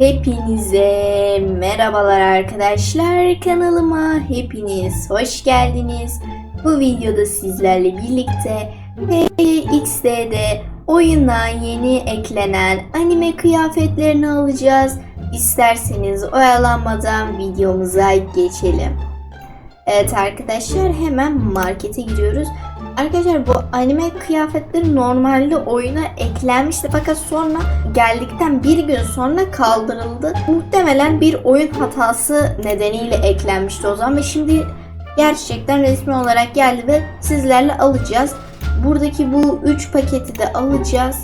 Hepinize merhabalar arkadaşlar kanalıma hepiniz hoş geldiniz. Bu videoda sizlerle birlikte PXD'de oyuna yeni eklenen anime kıyafetlerini alacağız. İsterseniz oyalanmadan videomuza geçelim. Evet arkadaşlar hemen markete gidiyoruz. Arkadaşlar bu anime kıyafetleri normalde oyuna eklenmişti fakat sonra geldikten bir gün sonra kaldırıldı. Muhtemelen bir oyun hatası nedeniyle eklenmişti o zaman ve şimdi gerçekten resmi olarak geldi ve sizlerle alacağız. Buradaki bu 3 paketi de alacağız.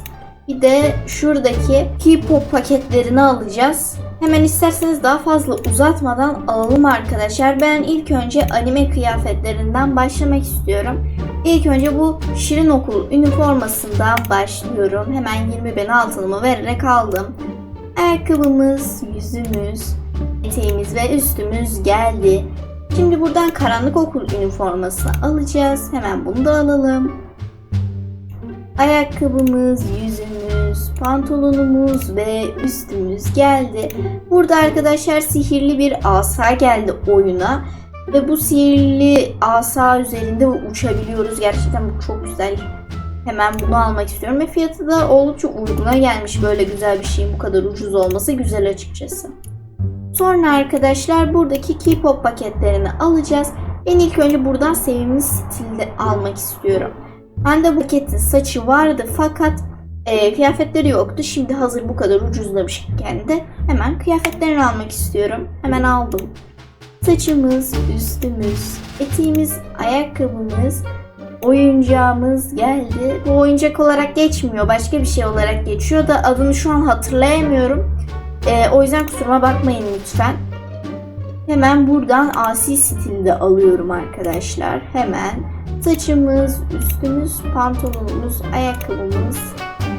Bir de şuradaki K-pop paketlerini alacağız. Hemen isterseniz daha fazla uzatmadan alalım arkadaşlar. Ben ilk önce anime kıyafetlerinden başlamak istiyorum. İlk önce bu Şirin Okul üniformasından başlıyorum. Hemen 20 bin altınımı vererek aldım. Ayakkabımız, yüzümüz, eteğimiz ve üstümüz geldi. Şimdi buradan karanlık okul üniforması alacağız. Hemen bunu da alalım. Ayakkabımız, yüzümüz, pantolonumuz ve üstümüz geldi. Burada arkadaşlar sihirli bir asa geldi oyuna. Ve bu sihirli asa üzerinde uçabiliyoruz. Gerçekten bu çok güzel. Hemen bunu almak istiyorum. Ve fiyatı da oldukça uyguna gelmiş. Böyle güzel bir şeyin bu kadar ucuz olması güzel açıkçası. Sonra arkadaşlar buradaki K-pop paketlerini alacağız. Ben ilk önce buradan sevimli stilde almak istiyorum. Bende bu paketin saçı vardı fakat e, kıyafetleri yoktu. Şimdi hazır bu kadar ucuzlamışken de hemen kıyafetlerini almak istiyorum. Hemen aldım. Saçımız, üstümüz, eteğimiz, ayakkabımız, oyuncağımız geldi. Bu oyuncak olarak geçmiyor. Başka bir şey olarak geçiyor da adını şu an hatırlayamıyorum. E, o yüzden kusuruma bakmayın lütfen. Hemen buradan asi stilde alıyorum arkadaşlar. Hemen saçımız, üstümüz, pantolonumuz, ayakkabımız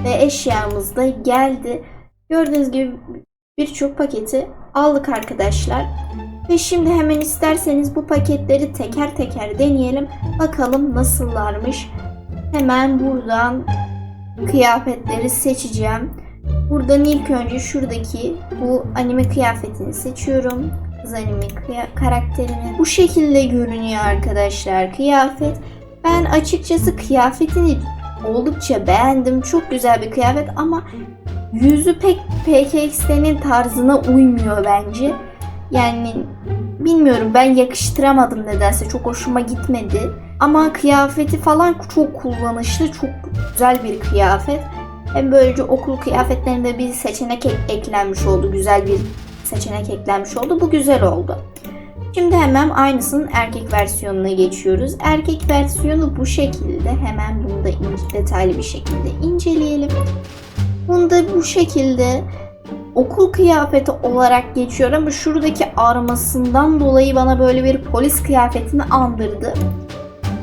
ve eşyamız da geldi. Gördüğünüz gibi birçok paketi aldık arkadaşlar. Ve şimdi hemen isterseniz bu paketleri teker teker deneyelim. Bakalım nasıllarmış. Hemen buradan kıyafetleri seçeceğim. Buradan ilk önce şuradaki bu anime kıyafetini seçiyorum. Kız anime karakterini. Bu şekilde görünüyor arkadaşlar kıyafet. Ben açıkçası kıyafetini oldukça beğendim. Çok güzel bir kıyafet ama yüzü pek PKX'nin tarzına uymuyor bence. Yani bilmiyorum ben yakıştıramadım nedense çok hoşuma gitmedi. Ama kıyafeti falan çok kullanışlı, çok güzel bir kıyafet. Hem böylece okul kıyafetlerinde bir seçenek ek- eklenmiş oldu. Güzel bir seçenek eklenmiş oldu. Bu güzel oldu. Şimdi hemen aynısının erkek versiyonuna geçiyoruz. Erkek versiyonu bu şekilde. Hemen bunu da detaylı bir şekilde inceleyelim. Bunu da bu şekilde okul kıyafeti olarak geçiyor ama şuradaki armasından dolayı bana böyle bir polis kıyafetini andırdı.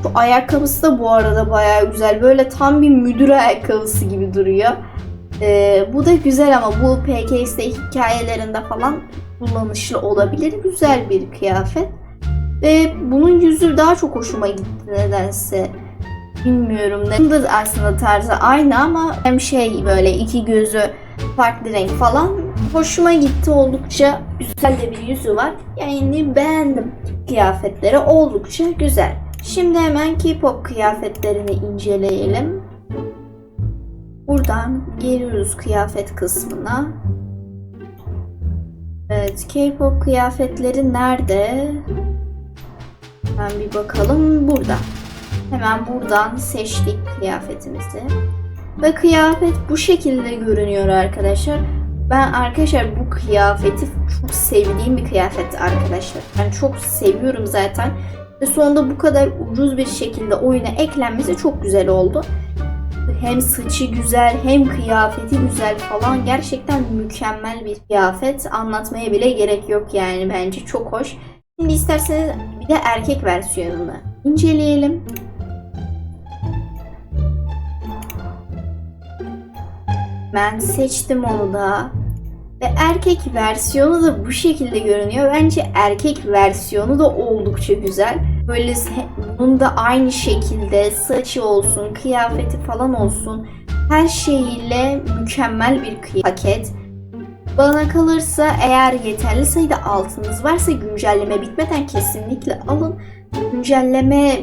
Şu ayakkabısı da bu arada bayağı güzel. Böyle tam bir müdür ayakkabısı gibi duruyor. Ee, bu da güzel ama bu PKS hikayelerinde falan kullanışlı olabilir. Güzel bir kıyafet. Ve bunun yüzü daha çok hoşuma gitti nedense. Bilmiyorum. Bunun da aslında tarzı aynı ama hem şey böyle iki gözü farklı renk falan. Hoşuma gitti oldukça güzel de bir yüzü var. Yani beğendim. Kıyafetleri oldukça güzel. Şimdi hemen K-pop kıyafetlerini inceleyelim. Buradan geliyoruz kıyafet kısmına. Evet, K-pop kıyafetleri nerede? Hemen bir bakalım. Burada. Hemen buradan seçtik kıyafetimizi. Ve kıyafet bu şekilde görünüyor arkadaşlar. Ben arkadaşlar bu kıyafeti çok sevdiğim bir kıyafet arkadaşlar. Ben çok seviyorum zaten. Ve sonunda bu kadar ucuz bir şekilde oyuna eklenmesi çok güzel oldu. Hem saçı güzel hem kıyafeti güzel falan. Gerçekten mükemmel bir kıyafet. Anlatmaya bile gerek yok yani bence çok hoş. Şimdi isterseniz bir de erkek versiyonunu inceleyelim. Ben seçtim onu da. Ve erkek versiyonu da bu şekilde görünüyor. Bence erkek versiyonu da oldukça güzel. Böyle bunun da aynı şekilde saçı olsun, kıyafeti falan olsun. Her şeyiyle mükemmel bir paket. Bana kalırsa eğer yeterli sayıda altınız varsa güncelleme bitmeden kesinlikle alın. Güncelleme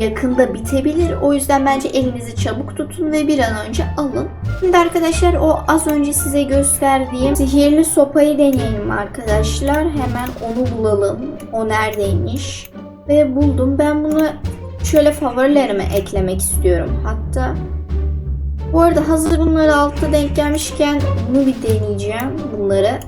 yakında bitebilir. O yüzden bence elinizi çabuk tutun ve bir an önce alın. Şimdi arkadaşlar o az önce size gösterdiğim sihirli sopayı deneyelim arkadaşlar. Hemen onu bulalım. O neredeymiş? Ve buldum. Ben bunu şöyle favorilerime eklemek istiyorum. Hatta bu arada hazır bunları altta denk gelmişken bunu bir deneyeceğim bunları.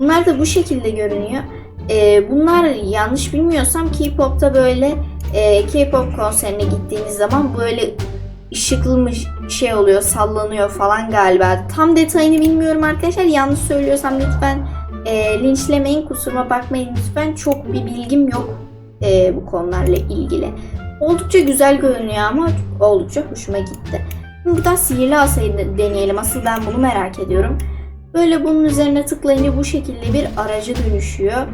Bunlar da bu şekilde görünüyor. Ee, bunlar yanlış bilmiyorsam K-pop'ta böyle e, K-pop konserine gittiğiniz zaman böyle ışıklı mı şey oluyor sallanıyor falan galiba. Tam detayını bilmiyorum arkadaşlar. Yanlış söylüyorsam lütfen e, linçlemeyin kusuruma bakmayın lütfen. Çok bir bilgim yok e, bu konularla ilgili. Oldukça güzel görünüyor ama oldukça hoşuma gitti. Şimdi buradan sihirli asayı de- deneyelim. Asıl ben bunu merak ediyorum. Böyle bunun üzerine tıklayınca bu şekilde bir araca dönüşüyor.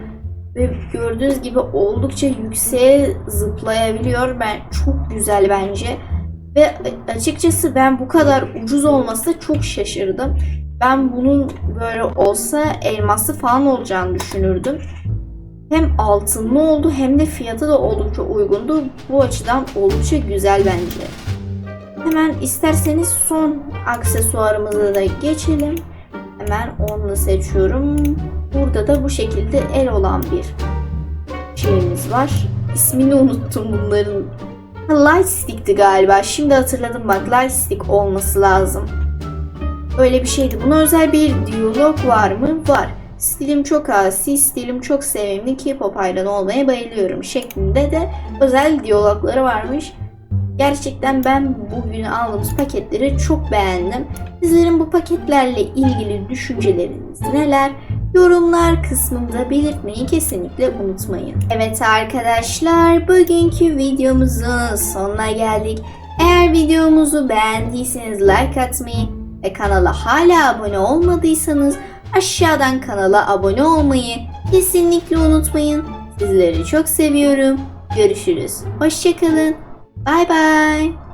Ve gördüğünüz gibi oldukça yükseğe zıplayabiliyor. Ben çok güzel bence. Ve açıkçası ben bu kadar ucuz olmasına çok şaşırdım. Ben bunun böyle olsa elmaslı falan olacağını düşünürdüm. Hem altınlı oldu hem de fiyatı da oldukça uygundu. Bu açıdan oldukça güzel bence. Hemen isterseniz son aksesuarımıza da geçelim. Hemen da seçiyorum. Burada da bu şekilde el olan bir şeyimiz var. İsmini unuttum bunların. Light Stick'ti galiba. Şimdi hatırladım bak. Light Stick olması lazım. Öyle bir şeydi. Buna özel bir diyalog var mı? Var. Stilim çok asi, stilim çok sevimli, K-pop hayranı olmaya bayılıyorum şeklinde de özel diyalogları varmış. Gerçekten ben bugün aldığımız paketleri çok beğendim. Sizlerin bu paketlerle ilgili düşünceleriniz neler? Yorumlar kısmında belirtmeyi kesinlikle unutmayın. Evet arkadaşlar bugünkü videomuzun sonuna geldik. Eğer videomuzu beğendiyseniz like atmayı ve kanala hala abone olmadıysanız aşağıdan kanala abone olmayı kesinlikle unutmayın. Sizleri çok seviyorum. Görüşürüz. Hoşçakalın. 拜拜。